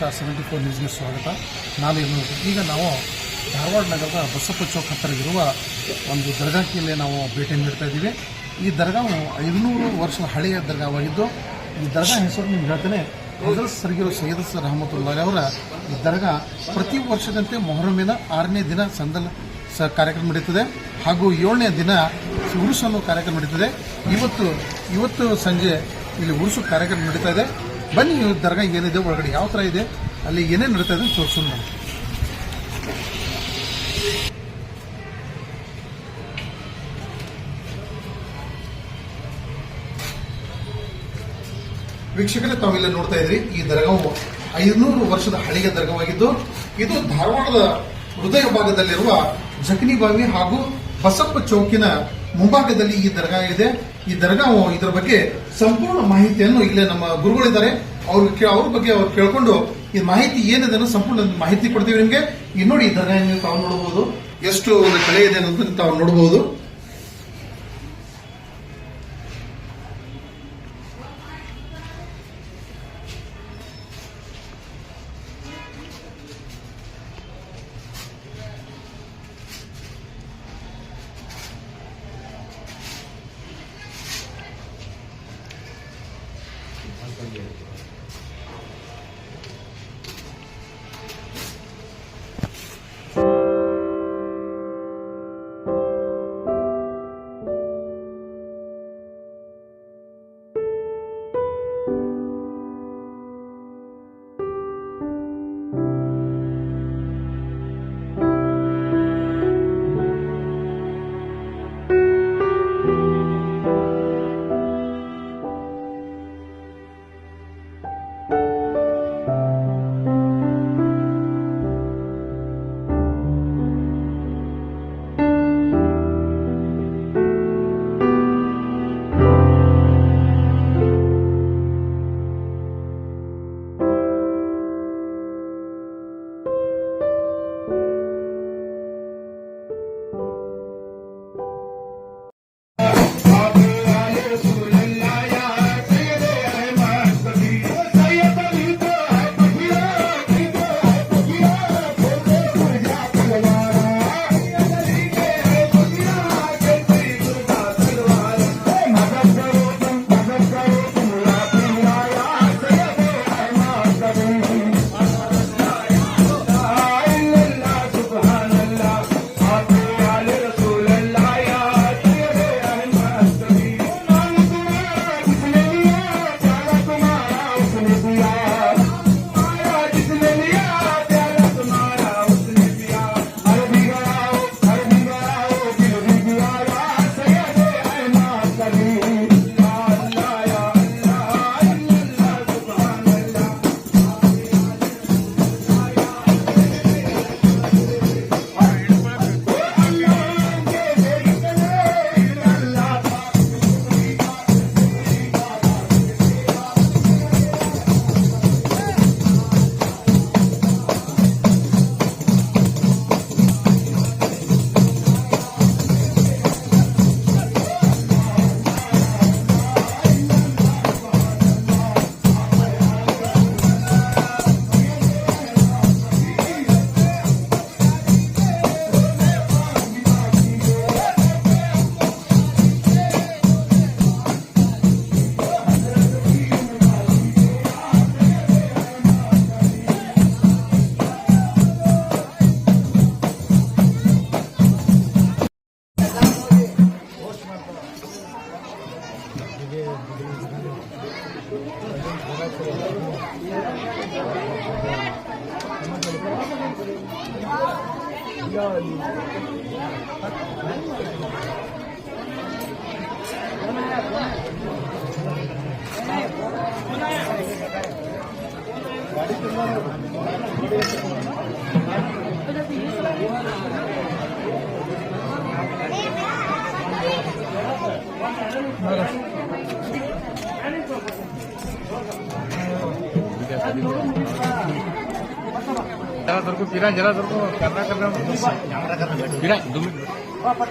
Star seventy four ನ್ಯೂಸ್ಗೆ ಸ್ವಾಗತ. ನಾನು ಈಗ ನಾವು ಧಾರವಾಡ ನಗರದ ಬಸಪ್ಪ ಚೌಕ್ ಹತ್ತಿರ ಇರುವ ಒಂದು ದರ್ಗಾಕ್ಕೆ ನಾವು ಭೇಟಿ ನೀಡ್ತಾ ಇದ್ದೀವಿ. ಈ ದರ್ಗಾವು ಐದುನೂರು ವರ್ಷ ಹಳೆಯ ದರ್ಗಾವಾಗಿದ್ದು, ಈ ದರ್ಗಾ ಹೆಸರು ನಿಮ್ಗೆ ಹೇಳ್ತೇನೆ ಹಜರತ್ ಸರ್ಗಿರೋ ಸೈಯದ್ ಸರ್ ರಹಮತುಲ್ಲಾ ಅವರ ಈ ದರ್ಗಾ ಪ್ರತಿ ವರ್ಷದಂತೆ ಮೊಹರಮಿನ ಆರನೇ ದಿನ ಸಂದಲ್ ಕಾರ್ಯಕ್ರಮ ನಡೀತದೆ. ಹಾಗೂ ಏಳನೇ ದಿನ ಉರುಸನ್ನು ಕಾರ್ಯಕ್ರಮ ನಡೀತದೆ. ಇವತ್ತು ಇವತ್ತು ಸಂಜೆ ಇಲ್ಲಿ ಉರುಸು ಕಾರ್ಯಕ್ರಮ ನಡೀತಾ ಇದೆ. ಬನ್ನಿ ದರ್ಗಾ ಏನಿದೆ, ಒಳಗಡೆ ಯಾವ ತರ ಇದೆ, ಅಲ್ಲಿ ಏನೇನು ನಡೀತಾ ಇದೆ ತೋರಿಸೋಣ ನಾನು ವೀಕ್ಷಕರೇ, ತಾವಿಲ್ಲ ನೋಡ್ತಾ ಇದ್ರಿ, ಈ ದರ್ಗಾವು ಐದುನೂರು ವರ್ಷದ ಹಳೆಯ ದರ್ಗವಾಗಿದ್ದು, ಇದು ಧಾರವಾಡದ ಹೃದಯ ಭಾಗದಲ್ಲಿರುವ ಜಕನಿ ಬಾವಿ ಹಾಗೂ ಬಸಪ್ಪ ಚೌಕಿನ ಮುಂಭಾಗದಲ್ಲಿ ಈ ದರ್ಗಾ ಇದೆ. ಈ ದರ್ಗಾ ಇದರ ಬಗ್ಗೆ ಸಂಪೂರ್ಣ ಮಾಹಿತಿಯನ್ನು ಇಲ್ಲೇ ನಮ್ಮ ಗುರುಗಳಿದ್ದಾರೆ ಅವ್ರ ಅವ್ರ ಬಗ್ಗೆ ಅವ್ರು ಕೇಳ್ಕೊಂಡು ಈ ಮಾಹಿತಿ ಏನಿದೆ ಅನ್ನೋ ಸಂಪೂರ್ಣ ಮಾಹಿತಿ ಕೊಡ್ತೀವಿ ನಿಮಗೆ. ಈ ನೋಡಿ ಈ ದರ್ಗಾ ತಾವು ನೋಡಬಹುದು ಎಷ್ಟು ಕಲೆ ಇದೆ ಅನ್ನೋದನ್ನ ತಾವು ನೋಡಬಹುದು Gracias jalan turku piran jalan turku karena karena piran dulu apa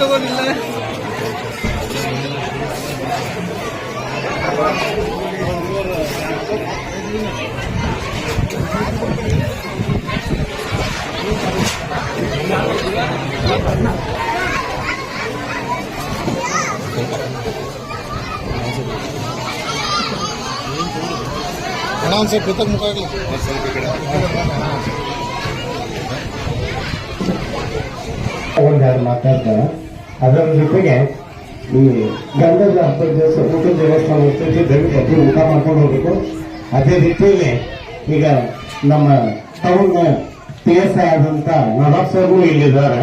ತಗೊಂಡಿಲ್ಲ ಅಣ್ಣ ಒಂದು ಇತ್ತಕ್ಕೆ ಮುಖ ಆಗಲಿ ಮಾತಾಡ್ತಾರೆ? ಅದರ ಜೊತೆಗೆ ಈ ಗಂಧದ ಹಬ್ಬದ ದಿವಸ ಊಟದ ದೇವಸ್ಥಾನ ಇರ್ತೈತಿ ದಯವಿಟ್ಟು ಊಟ ಮಾಡ್ಕೊಂಡು ಹೋಗಬೇಕು. ಅದೇ ರೀತಿಯಲ್ಲಿ ಈಗ ನಮ್ಮ ಟೌನ್ ಪಿ ಎಸ್ ಐ ಆದಂತ ನವಾಬ್ ಸರ್ಗೂ ಇಲ್ಲಿದ್ದಾರೆ.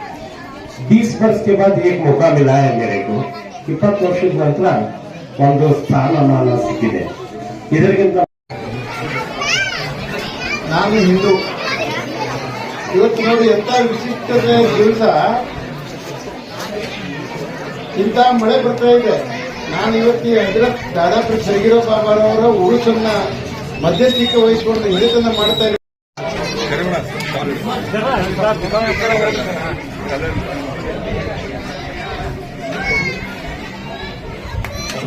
बीस वर्ष के बाद एक मौका मिला है मेरे को ಇಪ್ಪತ್ತು ವರ್ಷದ ನಂತರ ಒಂದು ಸ್ಥಾನಮಾನ ಸಿಕ್ಕಿದೆ ಇದಕ್ಕಿಂತ ನಾನು ಹಿಂದೂ ಇವತ್ತು ನೋಡಿ ಎಂತ ವಿಶಿಷ್ಟತೆ ದಿವಸ ಇಂಥ ಮಳೆ ಬರ್ತಾ ಇದೆ ನಾನು ಇವತ್ತು ಹಜರತ್ ದಾದಾಪುರ ಸರಿಗಿರೋ ಬಾಬಾರವರ ಉರುಸನ್ನ ಮಧ್ಯಸ್ಥಿಕೆ ವಹಿಸಿಕೊಂಡು ಹಿಡಿತನ ಮಾಡ್ತಾ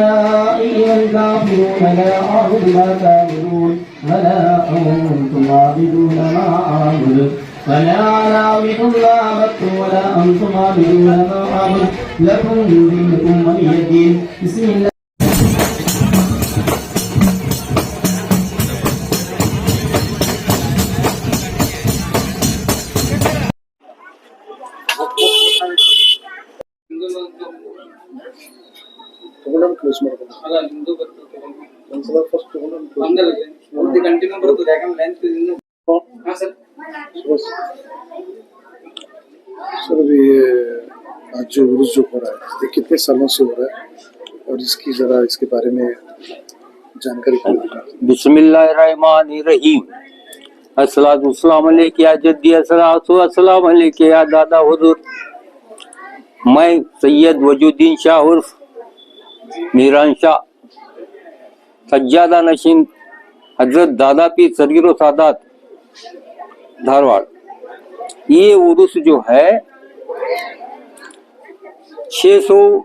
أيها الكافرون لا أعبد ما تعبدون ولا أنتم عابدون ما أعبد. ولا أنا أعبد ما عبدتم ولا أنتم عابدون ما أعبد. لكم دينكم ولي دين بسم الله. ಅಲ್ಲ ನಿಮ್ದು ಬರ್ತದೆ ಒಂದು ಕಂಟಿನ್ಯೂ ಬರ್ತದೆ ಯಾಕಂದ್ರೆ ಲೆಂತ್ ಹಾ ಸರ್ सर अभी ये आज जो उर्स जो हो रहा है ये कितने सालों से हो रहा है और इसकी जरा इसके बारे में जानकारी दीजिए। बिस्मिल्लाहिर्रहमानिर्रहीम अस्सलातु वस्सलाम अलैका या जद्दी अस्सलातु वस्सलाम अलैका या दादा हुजूर मैं सैयद वजुद्दीन शाह उर्फ मीरान शाह सज्जादा नशीन, हज़रत दादा पी सरगिरो सादात, धारवाड़। ये उर्स जो है 600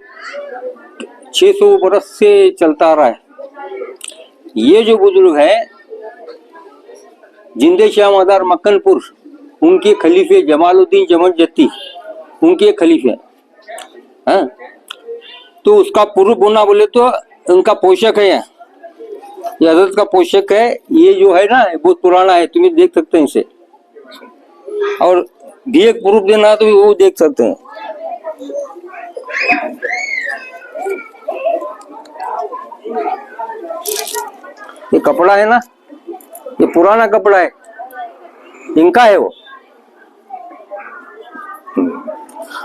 600 बरस से चलता रहा है। ये जो बुज़ुर्ग है, जिंदे शाह मदार मक्कनपुर, उनके खलीफे जमालुद्दीन जमन जत्ती, उनके खलीफे हैं? तो उसका पूर्व बोना बोले तो उनका पोषक है। ये हज़रत का पोषक है। ये जो है ना बहुत पुराना है, तुम्हें देख सकते हैं इसे। और भी एक प्रूफ देना तो वो देख सकते हैं। ये कपड़ा है ना, ये पुराना कपड़ा है। इनका है वो।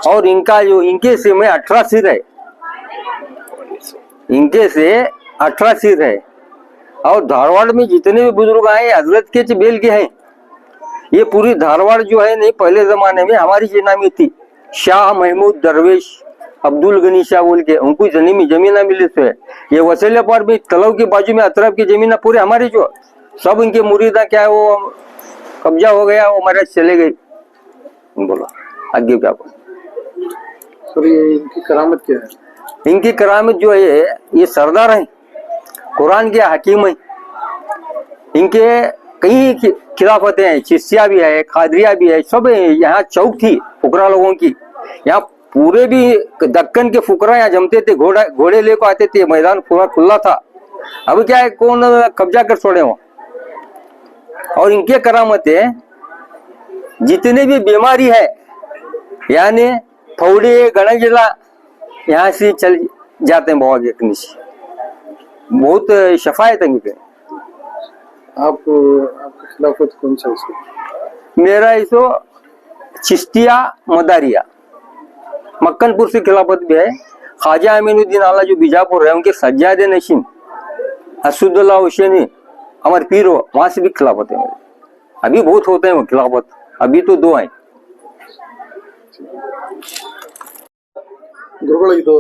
और इनका जो, इनके सिर में अठारह सिर है। इनके से अठारह सिर है। और धारवाड़ में जितने भी बुज़ुर्ग आए, हज़रत के बेल के हैं। ये पूरी धारवाड़ जो है, नहीं, पहले जमाने में हमारी सेना में थी। शाह महमूद दरवेश, अब्दुल गनी शाह बोल के, उनको ज़मीन जमीना मिले थे। ये वसीले पर भी तलब के बाजू में, अतरफ की ज़मीन पूरे हमारे जो, सब इनके मुरीदा क्या है वो कब्जा हो गया, वो हमारे चले गए। बोलो, आगे क्या बोलो? सर, ये इनकी करामत क्या है? इनकी करामत जो है, ये सरदार हैं। कुरान के हकीम हैं। इनके कई खिलाफतें हैं चिस्तिया भी है, खादरिया भी है, सब यहाँ चौक थी फुकरा लोगों की। यहाँ पूरे भी दक्कन के फुकरा यहाँ जमते थे, घोड़ा, घोड़े लेकर आते थे। मैदान पूरा खुला था। अब क्या है, कौन कब्जा कर छोड़े हो और इनके करामतें जितने भी बीमारी है, यानी फौड़े गणजिला यहाँ से चल जाते हैं बाबा के से बहुत शफायत है इनके। आप खिलाफत कौन सा इसको मेरा इसो चिश्तिया मदारिया। मक्कनपुर से खिलाफत भी है। ख्वाजा अमीनुद्दीन आला जो बीजापुर है उनके सज्जाद नशीन असुदुल्ला हुसैनी अमर पीर हो वहाँ से भी खिलाफत है मेरे। अभी बहुत होते हैं वो खिलाफत। अभी तो दो हैं। ಗುರುಗಳು ಇದು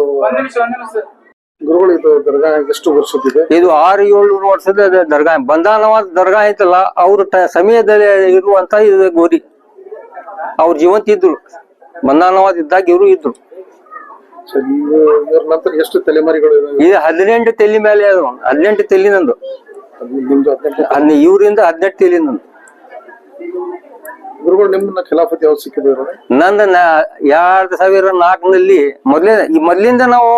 ಗುರುಗಳು ಇದು ದರ್ಗಾ ಎಷ್ಟು ವರ್ಷದಿದೆ ಇದು ಆರು ಏಳು ವರ್ಷದ ದರ್ಗಾ ಬಂಧಾನವಾದ ದರ್ಗಾ ಐತಲ್ಲ ಅವ್ರ ಸಮಯದಲ್ಲಿ ಇರುವಂತ ಇದು ಗೋರಿ ಅವ್ರ ಜೀವಂತ ಇದ್ರು ಬಂಧಾನವಾದ ಇದ್ದಾಗ ಇವರು ಇದ್ರು ನಂತರ ಎಷ್ಟು ತಲೆಮಾರಿಗಳು? ಇದು ಹದಿನೆಂಟು ತೆಲಿ ಮೇಲೆ ಅದು. ಹದಿನೆಂಟು ತೆಲಿ ನಂದು. ಇವರಿಂದ ಹದಿನೆಂಟು ತೆಲಿ ನಂದು. ಗುರುಗಳು ನಿಮ್ಮನ್ನ ಸಿಕ್ಕಿದ್ರು? ನಂದು ಎರಡ್ ಸಾವಿರ ನಾಲ್ಕನಲ್ಲಿ ಮೊದ್ಲೇ ಈ ಮೊದ್ಲಿಂದ ನಾವು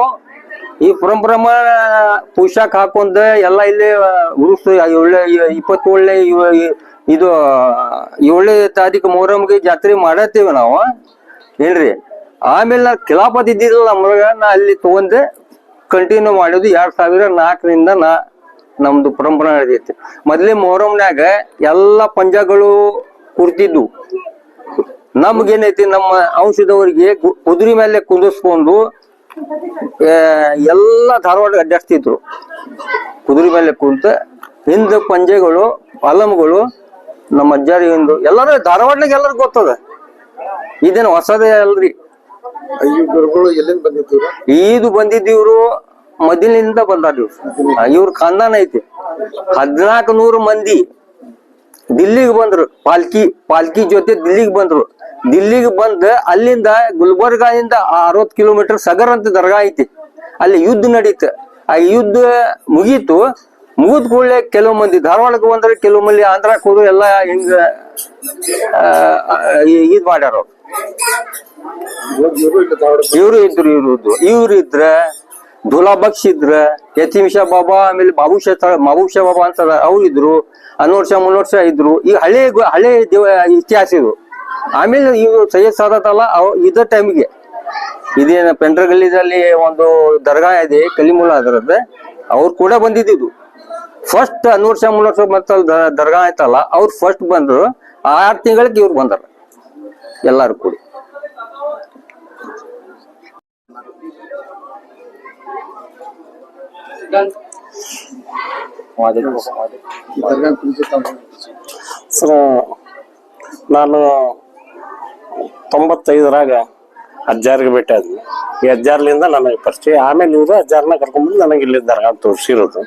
ಈ ಪರಂಪರಮ ಪೋಷಾಕ್ ಹಾಕೊಂಡ ಎಲ್ಲ ಇಲ್ಲಿ ಉರುಸು ಒಳ್ಳೆ ಇಪ್ಪತ್ತೇಳನೇ ಇದು ಏಳನೇ ತಾರೀಕು ಮೊಹರಂಗೆ ಜಾತ್ರೆ ಮಾಡತ್ತೇವೆ ನಾವು. ಏನ್ರಿ? ಆಮೇಲೆ ನಾ ಖಿಲಾಫತ್ ಇದ್ದಿದ್ದಿಲ್ಲ ನಮ್ಗ ನಾ ಅಲ್ಲಿ ತಗೊಂಡೆ ಕಂಟಿನ್ಯೂ ಮಾಡೋದು ಎರಡ್ ಸಾವಿರ ನಾಲ್ಕರಿಂದ ನಾ ನಮ್ದು ಪರಂಪರೆ ನಡೆದೈತಿ. ಮೊದ್ಲೇ ಮೊಹರಂನ್ಯಾಗ ಎಲ್ಲ ಪಂಜಗಳು ಕುರ್ತಿದ್ವು ನಮ್ಗೇನೈತಿ ನಮ್ಮ ಔಷಧವರಿಗೆ ಕುದುರೆ ಮೇಲೆ ಕುಂದಿಸ್ಕೊಂಡು ಎಲ್ಲ ಧಾರವಾಡ ಅಡ್ಡಾಡ್ತಿದ್ರು ಕುದುರೆ ಮೇಲೆ ಕುಂತ ಹಿಂದ ಪಂಜೆಗಳು ಅಲಮ್ಗಳು ನಮ್ಮ ಅಜ್ಜಾರಿ ಹಿಂದು ಎಲ್ಲರೂ ಧಾರವಾಡನಾಗ ಎಲ್ಲರಿಗೂ ಗೊತ್ತದ. ಇದೇನು ಹೊಸದೇ ಅಲ್ರಿ? ಈದು ಬಂದಿದ್ದೀವ್ರು ಮೊದಲಿನಿಂದ ಬಂದಾರ ಇವ್ರು. ಇವ್ರ ಖಾನ್ದಾನ ಐತಿ. ಹದಿನಾಲ್ಕು ನೂರು ಮಂದಿ. ದಿಲ್ಲಿಗೆ ಬಂದ್ರು. ಪಾಲ್ಕಿ ಪಾಲ್ಕಿ ಜೊತೆ ದಿಲ್ಲಿಗೆ ಬಂದ್ರು. ದಿಲ್ಲಿಗೆ ಬಂದ್ ಅಲ್ಲಿಂದ ಗುಲ್ಬರ್ಗಾದಿಂದ ಅರವತ್ ಕಿಲೋಮೀಟರ್ ಸಗರ್ ಅಂತ ದರ್ಗಾ ಐತಿ. ಅಲ್ಲಿ ಯುದ್ಧ ನಡೀತು. ಆ ಯುದ್ಧ ಮುಗೀತು. ಮುಗಿದ ಕೂಡಲೇ ಕೆಲವು ಮಂದಿ ಧಾರವಾಡಕ್ಕೆ ಬಂದ್ರೆ, ಕೆಲವು ಮಂದಿ ಆಂಧ್ರಕ್ಕೆ ಹೋದ್ರು, ಎಲ್ಲ ಹಿಂಗ ಇದ್ ಮಾಡ್ಯಾರ ಇವ್ರು ಇದ್ರು ಇವ್ರದ್ದು ಇವ್ರು ಇದ್ರ ಧುಲಾ ಬಕ್ಷ್ ಇದ್ರ ಬಾಬಾ ಆಮೇಲೆ ಬಾಬು ಶಾ ಬಾಬು ಅಂತ ಅವ್ರು ಇದ್ರು, ಹನ್ನೊಂದು ಶಾ ಮುನ್ನೂರ್ ಶಾ ಇದ್ರು. ಈ ಹಳೆ ಹಳೆ ದೇವ, ಇತಿಹಾಸ ಇದು. ಆಮೇಲೆ ಇವ್ರು ಸೈಯದ್ ಸಾದತ್ ಅಲ್ಲ ಇದ ಟೈಮಿಗೆ ಇದೇನ ಪೆಂಡ್ರಗಲ್ಲಿದಲ್ಲಿ ಒಂದು ದರ್ಗಾ ಇದೆ ಕಲಿಮೂಲ ಅದರದ್ದು. ಅವ್ರು ಕೂಡ ಬಂದಿದ್ದು ಫಸ್ಟ್ ಅನ್ವರ್ ಶಾ ಮುನ್ನೂರ್ ಶಾ ಮತ್ತ ದರ್ಗಾ ಆಯ್ತಲ್ಲ, ಅವ್ರು ಫಸ್ಟ್ ಬಂದ್ರು. ಆರು ತಿಂಗಳಿಗೆ ಇವ್ರು ಬಂದಾರ. ಎಲ್ಲಾರು ಕೂಡಿ. ಸರ್ ನಾನು ತೊಂಬತ್ತೈದರಾಗ ಅಜ್ಜಾರಿಗೆ ಭೇಟಿ ಆದ್ವಿ. ಈ ಅಜ್ಜಾರ್ಲಿಂದ ನನಗೆ ಪರಿಚಯ ಆಮೇಲೆ ಇವರು ಅಜ್ಜಾರನ್ನ ಕರ್ಕೊಂಡ್ಬಂದು ನನಗೆ ಇಲ್ಲಿ ದರ್ಗಾ ತೋರಿಸಿರೋದು.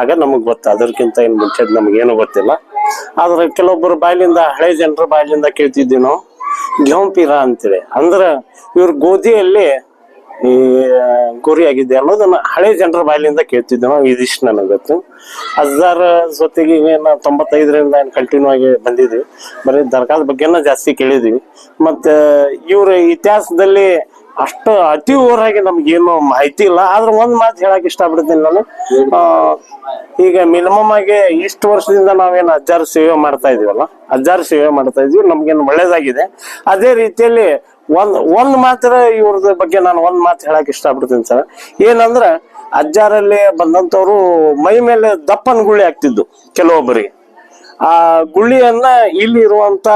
ಆಗ ನಮಗೆ ಗೊತ್ತು ಅದಕ್ಕಿಂತ ಏನು ಮುಂಚೆದು ನಮಗೇನು ಗೊತ್ತಿಲ್ಲ. ಆದ್ರೆ ಕೆಲವೊಬ್ಬರು ಬಾಯಿಲಿಂದ ಹಳೆ ಜನರ ಬಾಯಿಲಿಂದ ಕೇಳ್ತಿದ್ವಿ ನಾವು ಗೆಂಪೀರ ಅಂತೇಳಿ ಅಂದ್ರೆ ಇವ್ರ ಗೋಧಿಯಲ್ಲಿ ಈ ಗುರಿ ಆಗಿದೆ ಅನ್ನೋದನ್ನ ಹಳೆ ಜನರ ಬಾಯಿಲಿಂದ ಕೇಳ್ತಿದ್ದೆ ನಾವು ಇದಿಷ್ಟು ನನಗೆ ಗೊತ್ತು. ಅಜ್ಜಾರ ಜೊತೆಗೆ ಏನು ತೊಂಬತ್ತೈದರಿಂದ ಏನು ಕಂಟಿನ್ಯೂ ಆಗಿ ಬಂದಿದ್ವಿ ಬರೀ ದರ್ಗಾದ ಬಗ್ಗೆನ ಜಾಸ್ತಿ ಕೇಳಿದ್ವಿ. ಮತ್ತೆ, ಇವರ ಇತಿಹಾಸದಲ್ಲಿ ಅಷ್ಟು ಅತಿ ಊರಾಗಿ ನಮ್ಗೇನು ಮಾಹಿತಿ ಇಲ್ಲ. ಆದ್ರೆ ಒಂದ್ ಮಾತು ಹೇಳಕ್ ಇಷ್ಟಪಡ್ತೀನಿ ನಾನು. ಈಗ ಮಿನಿಮಮ್ ಆಗಿ ಇಷ್ಟು ವರ್ಷದಿಂದ ನಾವೇನು ಅಜ್ಜಾರ ಸೇವೆ ಮಾಡ್ತಾ ಇದೀವಲ್ಲ, ಅಜ್ಜಾರ ಸೇವೆ ಮಾಡ್ತಾ ಇದೀವಿ. ನಮ್ಗೇನು ಒಳ್ಳೇದಾಗಿದೆ. ಅದೇ ರೀತಿಯಲ್ಲಿ ಒಂದ್ ಒಂದ್ ಮಾತ್ರ ಇವ್ರದ ಬಗ್ಗೆ ನಾನು ಒಂದ್ ಮಾತು ಹೇಳಕ್ ಇಷ್ಟಪಡ್ತೀನಿ ಸರ್. ಏನಂದ್ರೆ, ಅಜ್ಜಾರಲ್ಲಿ ಬಂದಂತವ್ರು ಮೈ ಮೇಲೆ ದಪ್ಪನ ಗುಳಿ ಆಗ್ತಿದ್ದು ಕೆಲವೊಬ್ಬರಿಗೆ. ಆ ಗುಳ್ಳಿಯನ್ನ ಇಲ್ಲಿ ಇರುವಂತ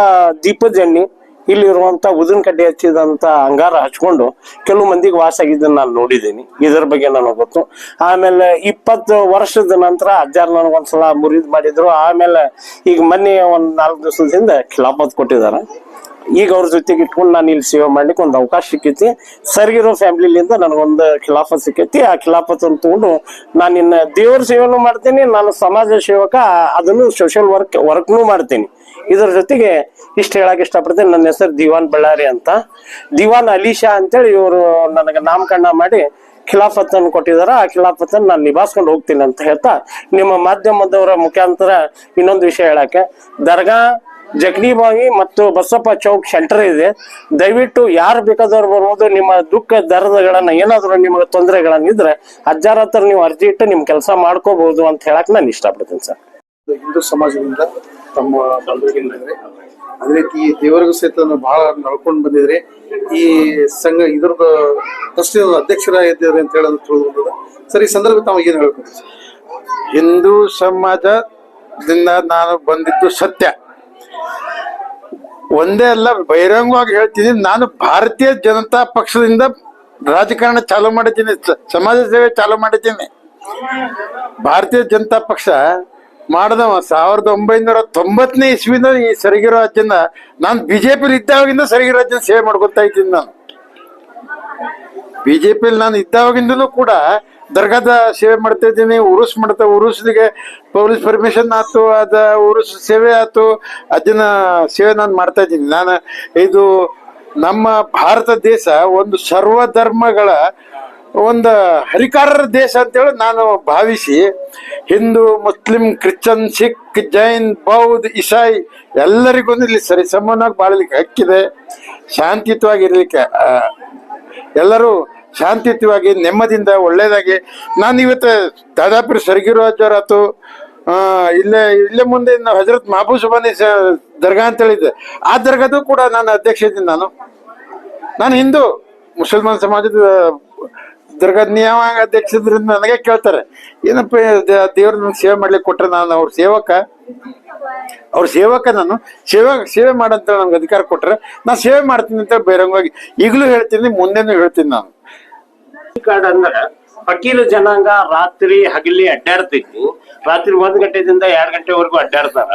ದೀಪದ ಎಣ್ಣೆ ಇಲ್ಲಿರುವಂತ ಉದಿನ ಕಡ್ಡಿ ಹಚ್ಚಿದಂತ ಅಂಗಾರ ಹಚ್ಕೊಂಡು ಕೆಲವು ಮಂದಿಗೆ ವಾಸ ಆಗಿದ್ದನ್ನ ನಾನು ನೋಡಿದ್ದೀನಿ. ಇದರ ಬಗ್ಗೆ ನನಗೆ ಗೊತ್ತು. ಆಮೇಲೆ ಇಪ್ಪತ್ತು ವರ್ಷದ ನಂತರ ಅಜ್ಜಾರ್ ನನಗೆ ಒಂದ್ಸಲ ಮುರಿದ್ ಮಾಡಿದ್ರು. ಆಮೇಲೆ ಈಗ ಮೊನ್ನೆ ಒಂದು ನಾಲ್ಕು ದಿವಸದಿಂದ ಕ್ಲಾಪತ್ ಕೊಟ್ಟಿದ್ದಾರೆ ಈಗ ಅವ್ರ ಜೊತೆಗೆ ಇಟ್ಕೊಂಡು ನಾನು ಇಲ್ಲಿ ಸೇವೆ ಮಾಡ್ಲಿಕ್ಕೆ ಒಂದು ಅವಕಾಶ ಸಿಕ್ಕೈತಿ. ಸರ್ಗಿರೋ ಫ್ಯಾಮಿಲಿಲಿಂದ ನನಗೊಂದು ಖಿಲಾಫತ್ ಸಿಕ್ಕೈತಿ. ಆ ಖಿಲಾಫತ್ ಅನ್ನು ತಗೊಂಡು ನಾನು ಇನ್ನ ದೇವ್ರ ಸೇವೆನೂ ಮಾಡ್ತೀನಿ, ನಾನು ಸಮಾಜ ಸೇವಕ, ಅದನ್ನು ಸೋಷಿಯಲ್ ವರ್ಕ್ ವರ್ಕ್ನೂ ಮಾಡ್ತೀನಿ. ಇದರ ಜೊತೆಗೆ ಇಷ್ಟು ಹೇಳಕ್ ಇಷ್ಟಪಡ್ತೀನಿ. ನನ್ನ ಹೆಸರು ದಿವಾನ್ ಬಳ್ಳಾರಿ ಅಂತ. ದಿವಾನ್ ಅಲಿಶಾ ಅಂತೇಳಿ ಇವರು ನನಗೆ ನಾಮಕರಣ ಮಾಡಿ ಖಿಲಾಫತ್ ಅನ್ನು ಕೊಟ್ಟಿದಾರ ಆ ಖಿಲಾಫತ್ ಅನ್ನು ನಾನು ನಿಭಾಯಿಸ್ಕೊಂಡು ಹೋಗ್ತೀನಿ ಅಂತ ಹೇಳ್ತಾ ನಿಮ್ಮ ಮಾಧ್ಯಮದವರ ಮುಖಾಂತರ ಇನ್ನೊಂದು ವಿಷಯ ಹೇಳಕ್ಕೆ. ದರ್ಗಾ ಜಗನಿಬಾವಿ ಮತ್ತು ಬಸಪ್ಪ ಚೌಕ್ ಸೆಂಟರ್ ಇದೆ. ದಯವಿಟ್ಟು ಯಾರು ಬೇಕಾದವ್ರು ಬರ್ಬೋದು, ನಿಮ್ಮ ದುಃಖ ದರದಗಳನ್ನ ಏನಾದ್ರು ನಿಮಗೆ ತೊಂದರೆಗಳನ್ನ ಇದ್ರೆ ಅಜ್ಜಾರ ಹತ್ರ ನೀವು ಅರ್ಜಿ ಇಟ್ಟು ನಿಮ್ ಕೆಲಸ ಮಾಡ್ಕೋಬಹುದು ಅಂತ ಹೇಳಕ್ ನಾನು ಇಷ್ಟಪಡ್ತೀನಿ ಸರ್. ಹಿಂದೂ ಸಮಾಜದಿಂದ ತಮ್ಮ ಬಂಧುಗಳಿದ್ದಾರೆ ಅದೇ ರೀತಿ ದೇವರಿಗೂ ಸಹಿತ ಬಹಳ ನಡ್ಕೊಂಡು ಬಂದಿದ್ರಿ ಈ ಸಂಘ ಇದ್ರದ್ದು ಟ್ರಸ್ಟಿ ಅಧ್ಯಕ್ಷರಾಗಿದ್ದಾರೆ ಅಂತ ಹೇಳೋದು ತಿಳಿದು ಸರ್, ಈ ಸಂದರ್ಭ ತಾವು ಏನು ಹೇಳ್ಬೋದು ಹಿಂದೂ ಸಮಾಜದಿಂದ ನಾನು ಬಂದಿದ್ದು ಸತ್ಯ. ಒಂದೇ ಅಲ್ಲ, ಬಹಿರಂಗವಾಗಿ ಹೇಳ್ತೀನಿ, ನಾನು ಭಾರತೀಯ ಜನತಾ ಪಕ್ಷದಿಂದ ರಾಜಕಾರಣ ಚಾಲೂ ಮಾಡಿದ್ದೀನಿ ಸಮಾಜ ಸೇವೆ ಚಾಲೂ ಮಾಡಿದ್ದೀನಿ. ಭಾರತೀಯ ಜನತಾ ಪಕ್ಷ ಮಾಡಿದವ. ಸಾವಿರದ ಒಂಬೈನೂರ ತೊಂಬತ್ತನೇ ಇಸ್ವಿನ ಈ ಸರಿಗಿರೋ ರಾಜ್ಯನ ನಾನು ಬಿಜೆಪಿ ಇದ್ದಾವಾಗಿಂದ ಸರಿಗಿರೋ ರಾಜ್ಯನ ಸೇವೆ ಮಾಡ್ಕೊತಾ ಇದ್ದೀನಿ ನಾನು. ಬಿಜೆಪಿಲಿ ನಾನು ಇದ್ದಾವಾಗಿಂದಲೂ ಕೂಡ ದರ್ಗಾದ ಸೇವೆ ಮಾಡ್ತಾ ಇದ್ದೀನಿ. ಉರುಸ್ ಮಾಡ್ತಾ ಉರುಸ್ಗೆ ಪೊಲೀಸ್ ಪರ್ಮಿಷನ್ ಆಯ್ತು, ಅದ ಉರುಸ್ ಸೇವೆ ಆಯ್ತು ಅದನ್ನ ಸೇವೆ ನಾನು ಮಾಡ್ತಾ ಇದ್ದೀನಿ. ನಾನು ಇದು ನಮ್ಮ ಭಾರತ ದೇಶ ಒಂದು ಸರ್ವ ಧರ್ಮಗಳ ಒಂದು ಹರಿಕಾರರ ದೇಶ ಅಂತೇಳಿ ನಾನು ಭಾವಿಸಿ, ಹಿಂದೂ, ಮುಸ್ಲಿಂ ಕ್ರಿಶ್ಚನ್ ಸಿಖ್, ಜೈನ್, ಬೌದ್ಧ, ಇಸಾಯಿ ಎಲ್ಲರಿಗೂ ಇಲ್ಲಿ ಸರಿ ಸಮನಾಗಿ ಬಾಳಲಿಕ್ಕೆ ಹಕ್ಕಿದೆ. ಶಾಂತಿಯುತವಾಗಿ ಇರ್ಲಿಕ್ಕೆ ಎಲ್ಲರೂ ಶಾಂತಿಯುತವಾಗಿ ನೆಮ್ಮದಿಯಿಂದ ಒಳ್ಳೇದಾಗಿ ನಾನು ಇವತ್ತು ದಾದಾಪುರ ಸರ್ಗಿರೋ ಇಲ್ಲೇ ಇಲ್ಲೇ ಮುಂದೆ ಹಜರತ್ ಮಹಬೂಬ್ ಸುಬಾನಿ ಸ- ದರ್ಗಾ ಅಂತ ಹೇಳಿದ್ದೆ ಆ ದರ್ಗಾದು ಕೂಡ ನಾನು ಅಧ್ಯಕ್ಷ ಇದ್ದೀನಿ ನಾನು. ನಾನು ಹಿಂದೂ, ಮುಸಲ್ಮಾನ್ ಸಮಾಜದ ದರ್ಗಾದ ನಿಯಮ ಅಧ್ಯಕ್ಷದ್ರಿಂದ ನನಗೆ ಕೇಳ್ತಾರೆ, ಏನಪ್ಪ ದೇವ್ರ ನನಗೆ ಸೇವೆ ಮಾಡ್ಲಿಕ್ಕೆ ಕೊಟ್ರೆ ನಾನು ಅವ್ರ ಸೇವಕ? ಅವ್ರ ಸೇವಕ ನಾನು, ಸೇವೆ ಸೇವೆ ಮಾಡಂತ ನಮ್ಗೆ ಅಧಿಕಾರ ಕೊಟ್ರೆ ನಾನು ಸೇವೆ ಮಾಡ್ತೀನಿ ಅಂತ ಬೇರಂಗವಾಗಿ ಈಗಲೂ ಹೇಳ್ತೀನಿ, ಮುಂದೆನೂ ಹೇಳ್ತೀನಿ ನಾನು. ಕಾರ್ಡ್ ಅಂದ್ರೆ ವಕೀಲ ಜನಾಂಗ ರಾತ್ರಿ ಹಗಲಿ ಅಡ್ಡಾಡ್ತೈತಿ ರಾತ್ರಿ ಒಂದ್ ಗಂಟೆದಿಂದ ಎರಡು ಗಂಟೆವರೆಗೂ ಅಡ್ಡಾಡ್ತಾರ.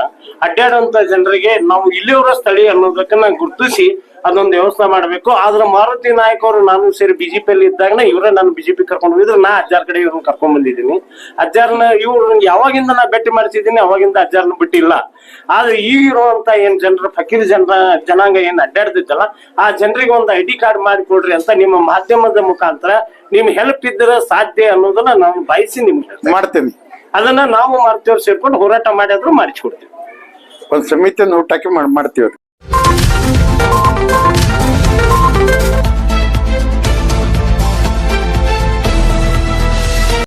ಅಡ್ಡಾಡುವಂತ ಜನರಿಗೆ ನಾವು ಇಲ್ಲಿಯವರ ಸ್ಥಳೀಯ ಅನ್ನೋದಕ್ಕನ್ನ ಗುರುತಿಸಿ ಅದೊಂದು ವ್ಯವಸ್ಥೆ ಮಾಡಬೇಕು. ಆದ್ರೆ ಮಾರುತಿ ನಾಯಕ್ ಅವರು ನಾನು ಸೇರಿ ಬಿಜೆಪಿಯಲ್ಲಿ ಇದ್ದಾಗ ಇವರೇ ನಾನು ಬಿಜೆಪಿ ಕರ್ಕೊಂಡು ಹೋಗಿದ್ರೆ ನಾ ಅಜ್ಜಾರ್ ಕಡೆ ಇವ್ರನ್ನ ಕರ್ಕೊಂಡ್ ಬಂದಿದ್ದೀನಿ. ಅಜ್ಜಾರ್ನ ಇವ್ರು ಯಾವಾಗಿಂದ ನಾ ಭೇಟಿ ಮಾಡಿಸಿದ್ದೀನಿ ಅವಾಗಿಂದ ಅಜ್ಜಾರ್ನ ಬಿಟ್ಟಿಲ್ಲ. ಆದ್ರೆ ಈಗ ಇರುವಂತ ಏನ್ ಜನರ ಫಕೀರ್ ಜನರ ಜನಾಂಗ ಏನ್ ಅಡ್ಡಾಡ್ತಿದ್ದಲ್ಲ ಆ ಜನರಿಗೆ ಒಂದು ಐ ಡಿ ಕಾರ್ಡ್ ಮಾಡಿ ಕೊಡ್ರಿ ಅಂತ ನಿಮ್ಮ ಮಾಧ್ಯಮದ ಮುಖಾಂತರ ನಿಮ್ ಹೆಲ್ಪ್ ಇದ್ರೆ ಸಾಧ್ಯ ಅನ್ನೋದನ್ನ ನಾನು ಬಯಸಿ ನಿಮ್ಗೆ. ಮಾಡ್ತೇನೆ. ಅದನ್ನ ನಾವು ಮಾರ್ತೇವ್ರು ಸೇರ್ಕೊಂಡು ಹೋರಾಟ ಮಾಡಿದ್ರು ಮಾಡಿಸ್ಕೊಡ್ತೀವಿ. ಒಂದು ಸಮಿತಿಯನ್ನು ಊಟಕ್ಕೆ ಮಾಡ್ತೀವ್ರಿ. ಮಾಡ್ತೀವಿ Thank you.